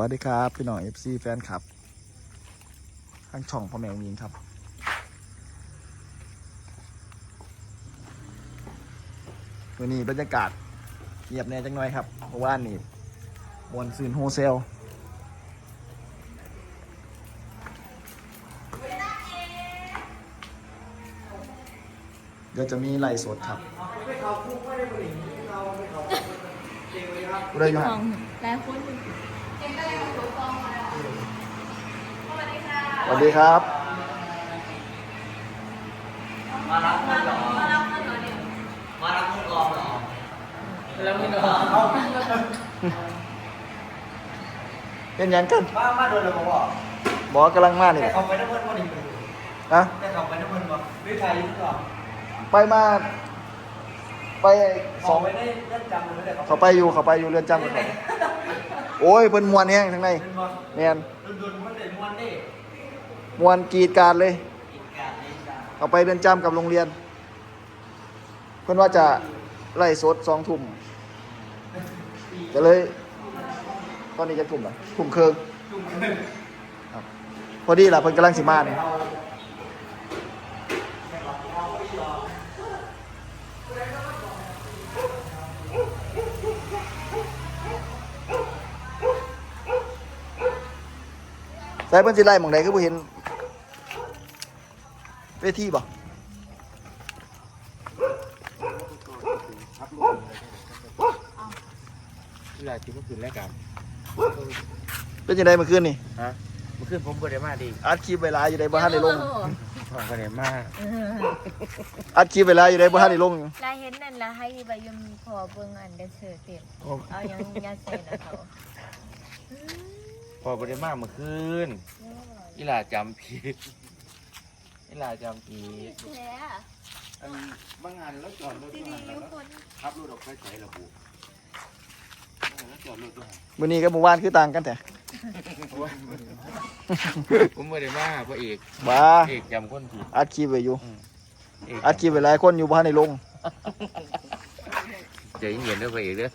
วัสดีครับ พี่น้อง FC แฟนคลับทางช่องพ่อแมวยิงครับ วันนี้บรรยากาศเงียบแน่จังหน่อยครับ เพราะว่านี่มวนซืนโฮเซลเดี๋ยวจะมีไล่สดครับกูได้อยังของหลายคนอยู่ สวัสดีครับ มารับเงินเหรอมารับเงินเหรอเนี่ยมารับเงินออกเหรอแล้วเงินออกเข้าเป็นหยังกันมามาโดนเราบอกว่าบอกกำลังมานี่แต่แหละเขาไปน้ำเงินพอดีนะแต่เขาไปน้ำเงินบอกด้วยไทยยุ่งหรอไปมา ไปสสอองงไปได้เล่นจำเลยแต่เขาไปอยู่เขาไปอยู่เรือนจำกันครับ โอ้ยเพิ่นมวนแห้งทั้งในเป็นบอกแมนโดนมันเลยมันได้มวนกรีดการเลยอีกการนี้จ้าเขาไปเรือนจำกับโรงเรียน เพิ่อนว่าจะไล่สดสองทุ่มก็เลย ตอนนี้จะทุ่มอะทุ่มเคิงครับพอดีล่ะเพิ่นกำลังสิมาเนี่ย เพิ่นสิไล่หม่องใดคือบ่เห็นเวทีบ่เวลาที่เมื่อคืนแล้วกันเป็นจังไดเมื่อคืนนี่ฮะเมื่อคืนผมก็ได้มาดีอัดคลิปไว้หลายอยู่ได้บ่ทันได้ลงผมก็ได้มาอัดคลิปไว้หลายอยู่ได้บ่ทันได้ลงอยู่ลายเห็นนั่นละให้ใบยมพอเบิ่งอันเดนเซอร์เต็มเอายังยาเซนนะเขาพ อก็ได้มาเมื่อคืนอีหลาจำผิดอีหลาจำผิดแล้อันบางงานแล้วจอดรถที่ด้วยนี่หันทุแล้วกคนขับรถออกไปใส่ระบุแล้วจอดรถด้วยหันมื้อนี้กับเมื่อวานคือต่างกันแต่ผมไม่ได้มาเพราะเอกบ้าเอกจำคนผิดอัดคลิปไว้อยู่เอกอัดคลิปไว้หลายคนอยู่บ่ทันได้ลง ใจเย็นๆด้วยพระเอกเด้อ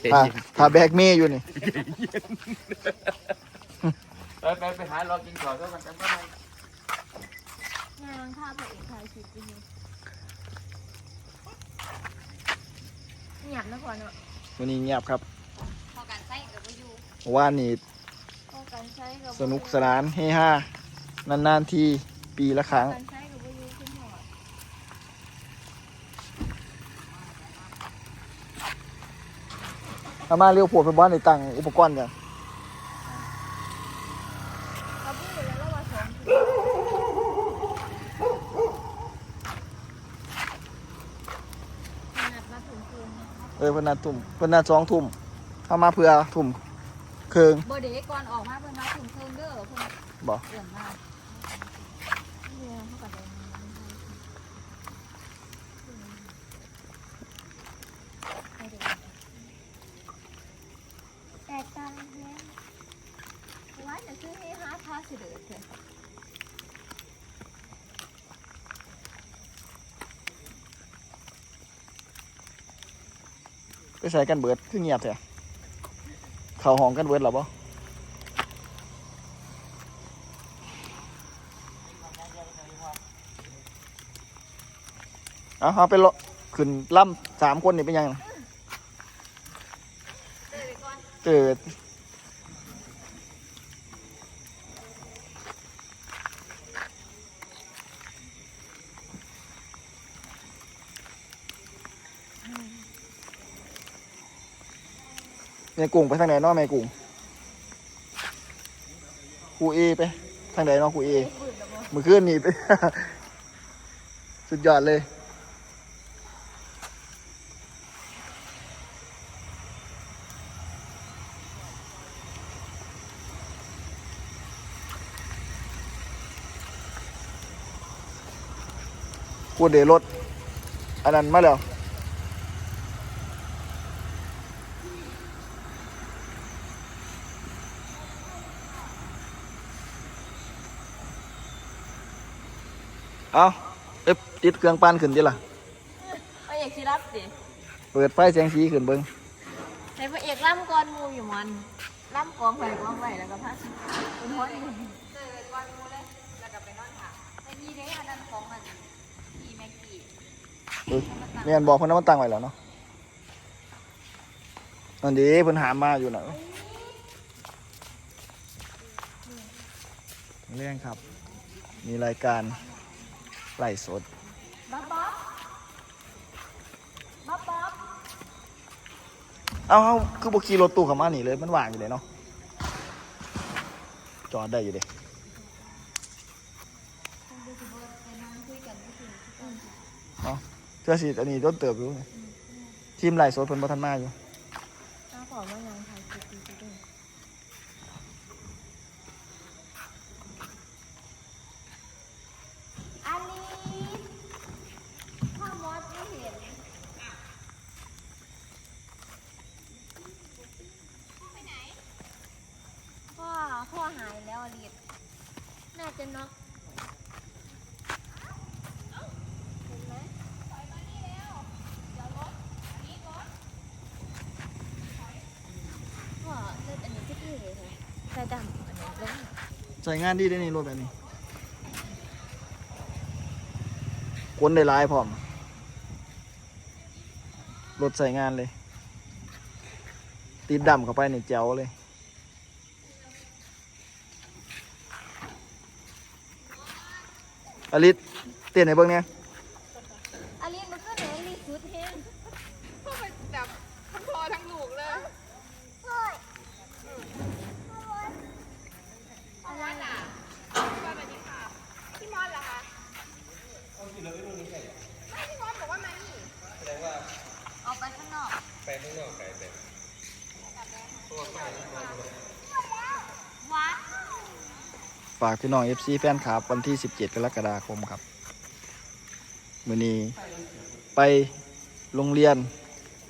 ใจถ้าเย็นถ้าแบกเมย์อยู่นี่ ไปไปไปหารอกินข้าวแล้วกันจำได้ไหมงานภาพพระเอกถ่ายคลิปอยู่หยับนะพอเนาะมื้อนี้เงียบครับพอการใช้กับอยู่เมื่อวานนี้พอการใช้กับสนุกสนานเฮฮานานๆทีปีละครั้งการใช้กับอยู่ขึ้นหอด ถ้ามาเร็วโพดเพิ่นบ่ได้ตั้งอุปกรณ์กันเขาพูดแล้วว่าสองขนาดมาถึงคืนเนี่ยเออเพิ่นนัดทุ่มเพิ่นนัดสองทุ่มถ้ามาเพื่อทุ่มเคิงโบเดก่อนออกมาเพิ่นมาถึงเพิ่งเด้อเพิ่นบ่เดือนมากเนี่ยเขากับเดินแตกต่างแล้วว่าจะซื้อให้ฮาพาสิเดือดเถอะ ไป ใส่กันเบิดคือเงียบแท้เข่าห้องกันเบิดหรอปะเอาเอาไปละขึ้นล่ำสามคนนี่เป็นยังไงเดินไปก่อ แม่กุ้งไปทางไหนเนาะแม่กุ้งคูเอไป ทางไหนเนาะครูเอฝืนแล้วบ่เมื่อคืนนี่ไป สุดยอดเลยพูเดรถอันนั้นมาแล้ว เอาเอ๊ะติดเครื่องปั้นขึ้นดิล่ะพระเอกสิรับสิเปิดไฟแสงสีขึ้นเบิ้งให้พระเอกล่ำก่อนหมูอยู่มันล่ำกองไปกองไปแล้วก็พักเป็นหัวนี่เจอก้อนมูเลยแล้วก็ไปนอนถามแต่มีเด้อันนั้นของมันอีแม็กกี้เอ้ยแม่นบอกเพิ่นว่ามันตั้งไว้แล้วเนาะนั่นดีเพิ่นหามมาอยู่น่ะเรื่องครับ มีรายการ ไล่สดบ๊อบบ๊อบบ๊อบบ๊อบเอาเอาคือบ่ขี่รถตู้เข้ามานี่เลยมันว่างอยู่เลยเนาะจอดได้อยู่เด้เนาะเพื่อสิอันนี้รถเติบอยู่นี่ทีมไล่สดเพิ่นบ่ทันมาอยู่ถ้าขอว่างานถ่ายคลิปดีๆด้วยอันนี้พ่อมดไม่เห็นพ่อพ่อ หายแล้วอลิศน่าจะน็อกเห็นไหมพ่อเลือดอันนี้ก็เท่เลยใส่ดำอันนี้ลงใส่งานดีได้นี่รถแบบนี้คนได้หลายพร้อมรถใส่งานเลย ติดดำเข้าไปในี่แจ๋วเลย อลิสเต้นให้เบิ่งเนี่ย อลิศมันก็ไหนอลิศสุดเฮง พวกมันแบบทั้งพอทั้งหนูกเลย อะไร อะสวัสดีค่ะ พี่มอนเหรอคะไม่พี่มอนบอกว่ามานี่ เอาไปข้างนอก ไปข้างนอกไกลไป วัด ฝากพี่น้อง FC แฟนคลับวันที่ 17 กรกฎาคมครับมื้อนี้ไปโรงเรียน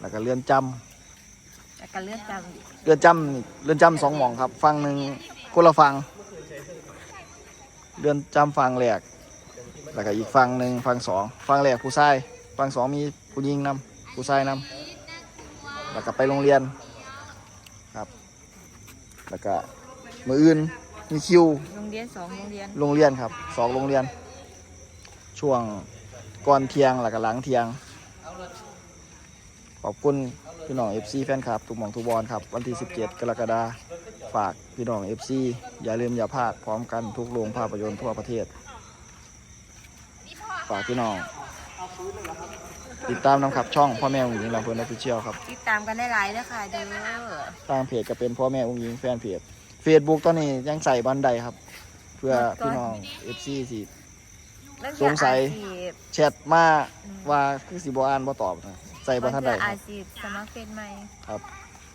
แล้วก็เรือนจำแล้วก็เลือดจำอีกเรือนจำนี่เรือนจำสองหม่องครับ ฟังหนึ่งคนละฟัง เรือนจำฟังแรกแล้วก็อีกฟังหนึ่งฟังสองฟังแรกผู้ชายฟังสองมีผู้หญิงนำผู้ชายนำแล้วก็ไปโรงเรียนครับ แล้วก็มืออื่น มีคิว โรงเรียนสองโรงเรียนโรงเรียนครับสองโรงเรียน ช่วงก่อนเที่ยงแล้วก็หลังเที่ยง ขอบคุณพี่น้อง FC แฟนคลับทุกหม่องทุกบอลครับ วันที่ 17 กรกฎาคมฝากพี่น้อง FC อย่าลืมอย่าพลาดพร้อมกันทุกโรงภาพยนตร์ทั่วประเทศ ฝากพี่น้อง ติดตามนำขับช่องพ่อแม่องหญิงลำเพลินออฟฟิเชียลครับ ติดตามกันได้หลายเลยค่ะเด้อ ทางเพจก็เป็นพ่อแม่องหญิงแฟนเพจ Facebook ตอนนี้ยังใส่บันไดครับ เพื่อพี่น้อง FC สิสงสัยแชทมาว่าคือสิบอ่านบ่ตอบนะใส่บ่ทันใดคอารับชีพสมัครเป็นไหมครับ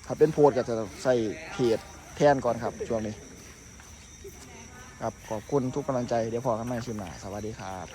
ถ้าเป็นโพสต์ก็จะใส่เพจแทนก่อนครับช่วงนี้ ครับขอบคุณทุกกำลังใจเดี๋ยวพอกันใหม่ชิมหนาสวัสดีครับ